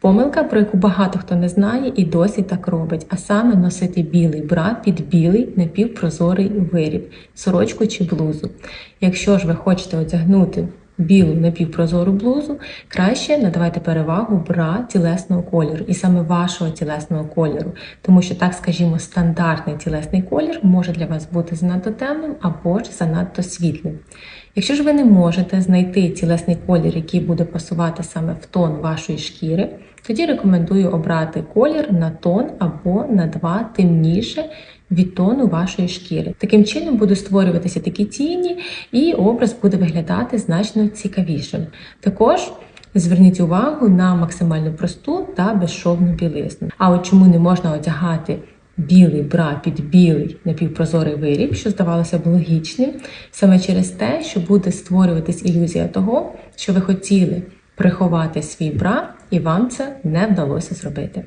Помилка, про яку багато хто не знає і досі так робить, а саме носити білий бра під білий напівпрозорий виріб, сорочку чи блузу. Якщо ж ви хочете одягнути білу напівпрозору блузу, краще надавайте перевагу бра тілесного кольору і саме вашого тілесного кольору, тому що, так скажімо, стандартний тілесний колір може для вас бути занадто темним або ж занадто світлим. Якщо ж ви не можете знайти тілесний колір, який буде пасувати саме в тон вашої шкіри, тоді рекомендую обрати колір на тон або на два темніше від тону вашої шкіри. Таким чином будуть створюватися такі тіні, і образ буде виглядати значно цікавішим. Також Зверніть увагу на максимально просту та безшовну білизну. А от чому не можна одягати білий бра під білий напівпрозорий виріб, що здавалося б логічним, саме через те, що буде створюватись ілюзія того, що ви хотіли приховати свій брак, і вам це не вдалося зробити.